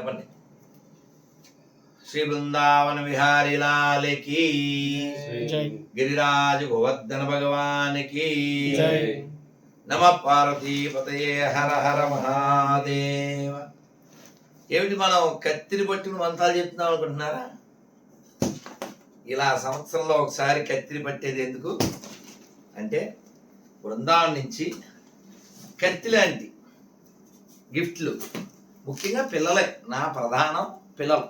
చెప్పండి శ్రీ బృందావన విహారీ లాలకి. జై. గిరిరాజ గోవర్ధన భగవానికి. జై. నమ పార్వతీపతయే హర హర మహాదేవ. ఏమిటి మనం కత్తిని పట్టుకుని మంత్రాలు చెప్తున్నాం అనుకుంటున్నారా? ఇలా సంవత్సరంలో ఒకసారి కత్తిని పట్టేది ఎందుకు? అంటే బృందావనం నుంచి కత్తి లాంటి గిఫ్ట్లు ముఖ్యంగా పిల్లలే. నా ప్రధానం పిల్లలు.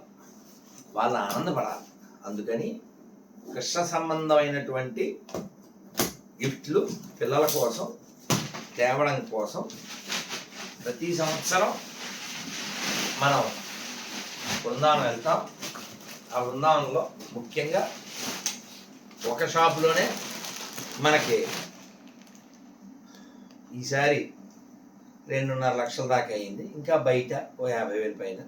వాళ్ళు ఆనందపడాలి. అందుకని కృష్ణ సంబంధమైనటువంటి గిఫ్ట్లు పిల్లల కోసం తేవడం కోసం ప్రతి సంవత్సరం మనం బృందావనం వెళ్తాం. ఆ బృందావనంలో ముఖ్యంగా ఒక షాపులోనే మనకి ఈసారి రెండున్నర లక్షల దాకా అయింది. ఇంకా బయట ఓ యాభై వేల పైన.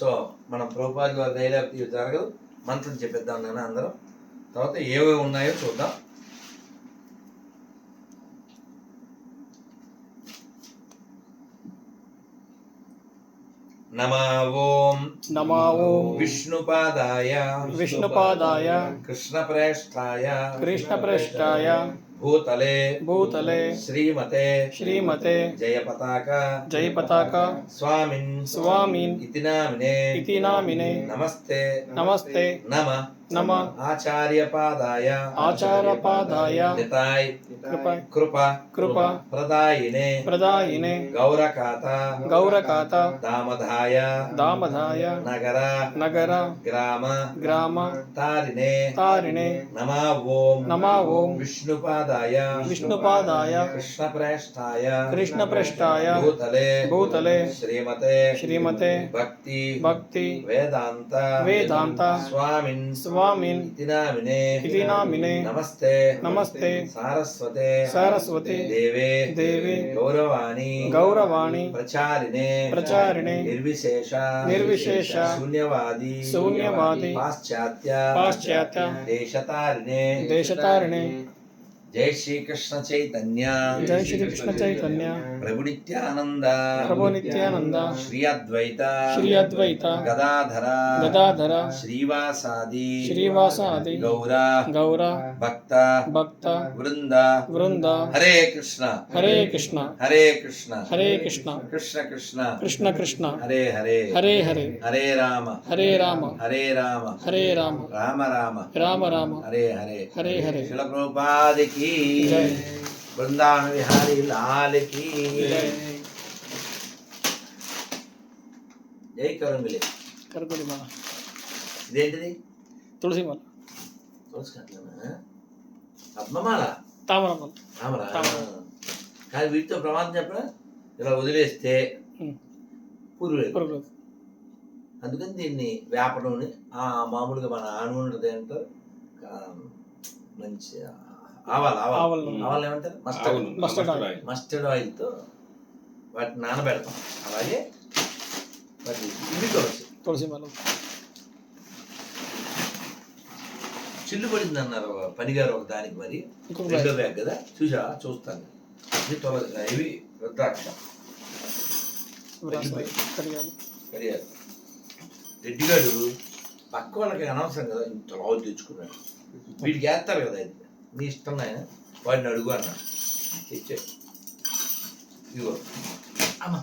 సో మనం ప్రభుపాది వారి దైలాపతి జరగదు. మంత్రం చెప్పిద్దాం నాన్న అందరం. తర్వాత ఏవేవి ఉన్నాయో చూద్దాం. విష్ణుపాదాయ. విష్ణుపాదాయ. కృష్ణప్రేష్ఠాయ కృష్ణప్రష్టాయ భూతలే భూతలే శ్రీమతే శ్రీమతే జయ పతాక జై పతాక స్వామిన్ స్వామిన్ ఇతి నామినే ఇతి నామినే నమస్తే నమస్తే నమ नमः। आचार्यपादाय। आचार्यपादाय। निताय। कृपा। कृपा। प्रदायिने। प्रदायिने। गौरकाता। गौरकाता। दामधाय। दामधाय। नगर। नगर। ग्राम। ग्राम। तारिणे। तारिणे। नमः ओम नमः ओम विष्णुपादाय। विष्णुपादाय। कृष्णप्रेष्ठाय। कृष्णप्रेष्ठाय। भूतले। भूतले। श्रीमते। श्रीमते। भक्ति। भक्ति। वेदांत वेदांत स्वामिन्। స్వామిన్ స్వామిన్ ఇతి నామినే ఇతి నామినే నమస్తే నమస్తే సారస్వతే సరస్వతి దేవే దేవే గౌరవాణి గౌరవాణి ప్రచారిణే ప్రచారిణే నిర్విశేష నిర్విశేష శూన్యవాది శూన్యవాది పాశ్చాత్య పాశ్చాత్య దేశతారిణే దేశతారిణే జై శ్రీకృష్ణ చైతన్య జై శ్రీకృష్ణ చైతన్య ప్రభు నిత్యానంద ప్రభు నిత్యానంద శ్రీ అద్వైత శ్రీ అద్వైత గదాధర గదాధర శ్రీవాసాది శ్రీవాసాది గౌర గౌర భక్త భక్త వృంద వృంద హరే కృష్ణ హరే కృష్ణ హరే కృష్ణ హరే కృష్ణ కృష్ణ కృష్ణ కృష్ణ కృష్ణ హరే హరే హరే హరే హరే రామ హరే రామ హరే రామ హరే రామ రామ రామ రామ రామ హరే హరే హరే హరే శిల ప్రభుపాదికి జై. బృందావన విహారీ లాల్కి జై. జై కరుంగిలి మాల ఇదేంటిది తులసి మాల తులసి కట్లనా? పద్మమాల? తామర. తామర. కానీ వీటితో ప్రమాదం చెప్పరా? ఇలా వదిలేస్తే. పురుగు పురుగు అందుకని దీన్ని వేప నూనె ఆ మామూలుగా మన ఆ నూనె ఉంటుంది అంటారు మంచి ఆవాలు ఆవాల. ఆవాలు. నూనె. ఆవాలు. ఏమంటారు మస్టర్డ్ మస్టర్డ్ ఆయిల్ మస్టర్డ్ ఆయిల్తో వాటిని నానబెడతాం. అలాగే వాటి ఇవి తులసి. తులసి మాల. చిల్లు పడింది అన్నారు పనిగారు ఒక దానికి మరి. రెండో బ్యాగ్. కదా? చూసా చూస్తాను. ఇది తులసి ఇవి రుద్రాక్ష. కడిగారు రెడ్డిగాడు పక్క వాళ్ళకి అనవసరం కదా ఇంత లావు తెచ్చుకున్నాడు వీడికి వేస్తారు కదా ఇది నీ ఇష్టం నాయన? వాడిని అడుగు అన్న. తెచ్చే ఇదిగో. అమ్మా.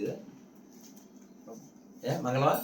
కదా ఏ మంగళవా?